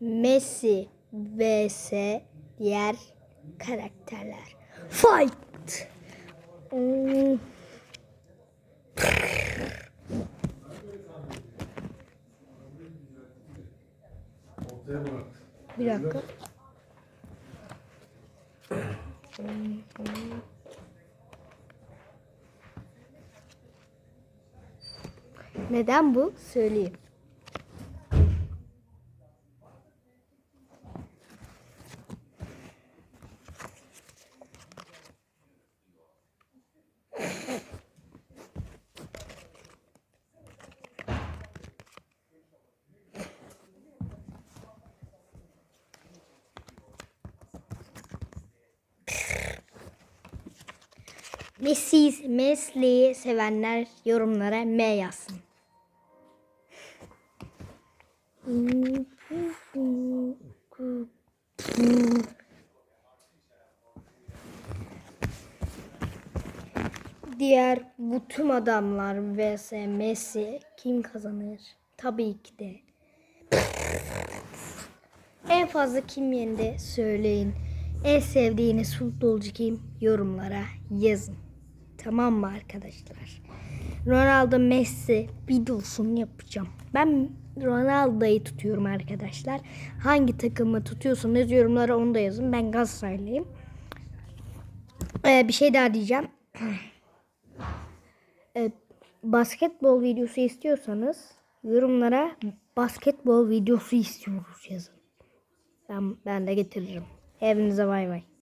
Messi vs diğer karakterler. Fight. Hmm, bir dakika. Neden bu? Söyleyeyim. Messi, Mesli'yi sevenler yorumlara M yazsın. Diğer bu tüm adamlar vs Messi kim kazanır? Tabii ki de. En fazla kim yendi söyleyin. En sevdiğiniz futbolcu kim? Yorumlara yazın. Tamam mı arkadaşlar? Ronaldo Messi videosunu yapacağım. Ben Ronaldo'yu tutuyorum arkadaşlar. Hangi takımı tutuyorsanız yorumlara onu da yazın. Ben Galatasaraylıyım. Ee, bir şey daha diyeceğim. Ee, basketbol videosu istiyorsanız yorumlara basketbol videosu istiyoruz yazın. Ben, ben de getiririm. Hepinize bay bay.